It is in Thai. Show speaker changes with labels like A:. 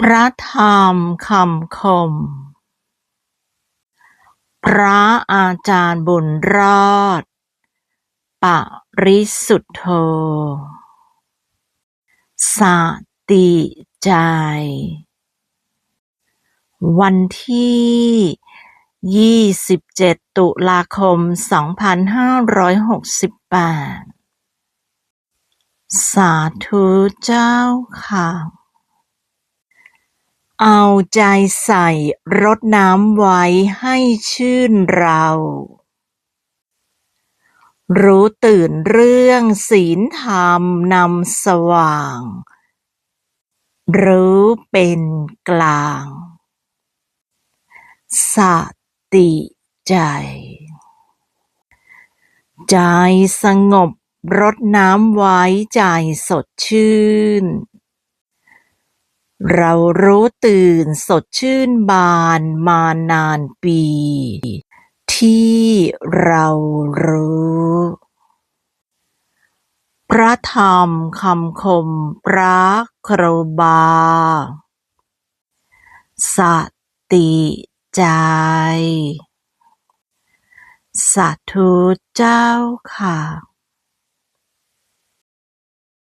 A: พระธรรมคำคม พระอาจารย์บุญรอด ปริสุทธโธสติใจ วันที่ 27 ตุลาคม 2568 สาธุเจ้าค่ะ เอาใจใส่รดน้ำไว้ให้ชื่นเรารู้ตื่นเรื่องศีลธรรมนำสว่าง รู้เป็นกลางสติใจ ใจสงบรดน้ำไว้ใจสดชื่น เรารู้ตื่นสดชื่นบานมานานปี ที่เรารู้ พระธรรมคำคมพระครูบา สติใจ สาธุเจ้าค่ะ